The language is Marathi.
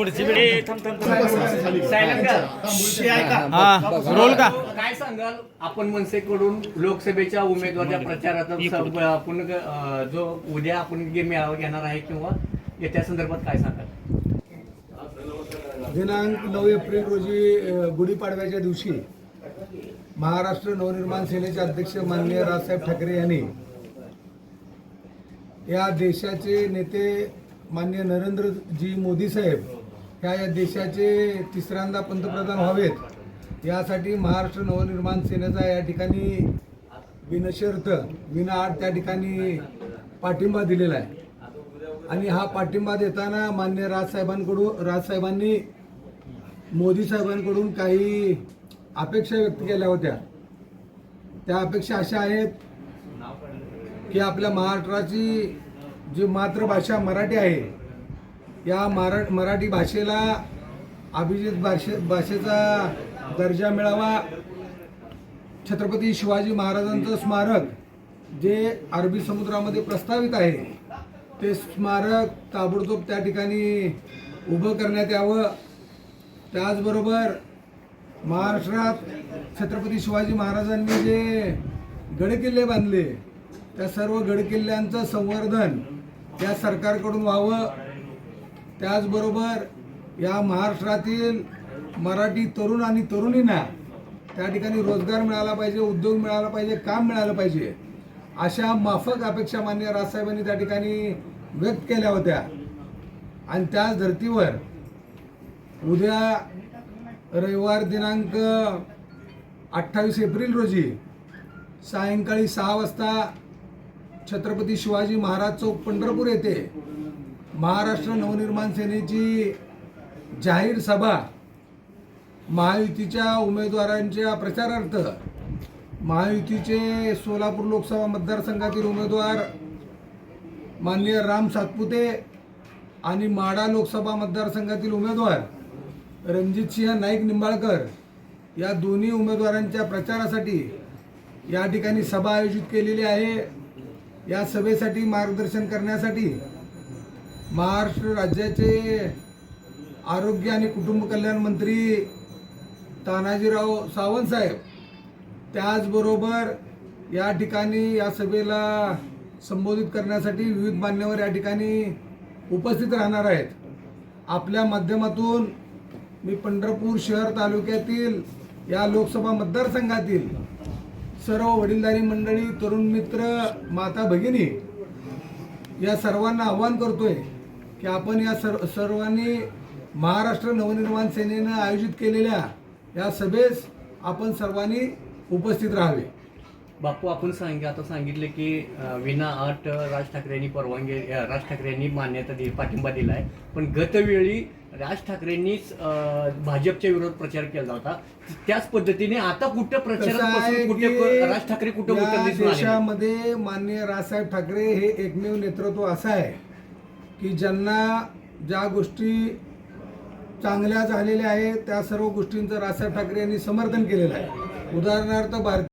पुढची पिढी? हा रोल का? काय सांगाल? आपण मनसेकडून लोकसभेच्या उमेदवाराच्या प्रचाराचा आपण जो उद्या आपण जे मेळावा घेणार आहे किंवा याच्या संदर्भात काय सांगाल? दिनांक नऊ एप्रिल रोजी गुढीपाडव्याच्या दिवशी महाराष्ट्र नवनिर्माण सेनेचे अध्यक्ष माननीय राजसाहेब ठाकरे यांनी या देशाचे नेते माननीय नरेंद्रजी मोदी साहेब ह्या या देशाचे तिसऱ्यांदा पंतप्रधान व्हावेत यासाठी महाराष्ट्र नवनिर्माण सेनेचा या ठिकाणी विनशर्त विनाआट त्या ठिकाणी पाठिंबा दिलेला आहे. आणि हा पाठिंबा देताना मान्य राजसाहेबांकडून राजसाहेबांनी मोदी साहेबांकडून काही अपेक्षा व्यक्त केल्या होत्या. त्या अपेक्षा अशा आहेत की आपल्या महाराष्ट्राची जी मातृभाषा मराठी आहे या मरा मराठी भाषेला अभिजित भाषे भाषेचा दर्जा मिळावा. छत्रपती शिवाजी महाराजांचं स्मारक जे अरबी समुद्रामध्ये प्रस्तावित आहे ते स्मारक ताबडतोब त्या ठिकाणी उभं करण्यात यावं. त्याचबरोबर महाराष्ट्रात छत्रपती शिवाजी महाराजांनी जे गडकिल्ले बांधले त्या सर्व गडकिल्ल्यांचं संवर्धन या सरकारकडून व्हावं. त्याचबरोबर या महाराष्ट्रातील मराठी तरुण आणि तरुणींना त्या ठिकाणी रोजगार मिळाला पाहिजे उद्योग मिळाला पाहिजे काम मिळालं पाहिजे अशा माफक अपेक्षा मान्य राजसाहेबांनी त्या ठिकाणी व्यक्त केल्या होत्या. आणि त्याच धर्तीवर उद्या रविवार दिनांक अठ्ठावीस एप्रिल रोजी सायंकाळी सहा वाजता छत्रपती शिवाजी महाराज चौक पंढरपूर येथे महाराष्ट्र नवनिर्माण सेनेची जाहीर सभा महायुतीच्या उमेदवारांच्या प्रचारार्थ. महायुतीचे सोलापूर लोकसभा मतदारसंघातील उमेदवार माननीय राम सातपुते आणि माडा लोकसभा मतदारसंघातील उमेदवार रणजितसिंह नाईक निंबाळकर या दोन्ही उमेदवारांच्या प्रचारासाठी या ठिकाणी सभा आयोजित केलेली आहे. या सभेसाठी मार्गदर्शन करण्यासाठी महाराष्ट्र राज्याचे आरोग्य आणि कुटुंब कल्याण मंत्री तानाजीराव सावंत साहेब त्याचबरोबर या ठिकाणी या सभेला संबोधित करण्यासाठी विविध मान्यवर या ठिकाणी उपस्थित राहणार आहेत. आपल्या माध्यमातून मी पंढरपूर शहर तालुक्यातील या लोकसभा मतदारसंघातील सर्व वडीलधारी मंडळी तरुण मित्र माता भगिनी या सर्वांना आव्हान करतोय की आपण या सर्व सर्वांनी महाराष्ट्र नवनिर्माण सेनेनं आयोजित केलेल्या या सभेस आपण सर्वांनी उपस्थित राहावे. बापू आपण सांग आता सांगितले की विना अट राज ठाकरेंनी परवानगी राज ठाकरेंनी मान्यता दिली पाठिंबा दिला आहे पण गतवेळी राज ठाकरेंनीच भाजपच्या विरोधात प्रचार केला होता. त्याच पद्धतीने आता कुठं की राज ठाकरे कुठं. देशामध्ये माननीय राजसाहेब ठाकरे हे एकमेव नेतृत्व असं आहे. की ज्यांना ज्या गोष्टी चांगल्या झालेल्या आहेत त्या सर्व गोष्टींचं राजसाहेब ठाकरे यांनी समर्थन केलेलं आहे. उदाहरणार्थ भारतीय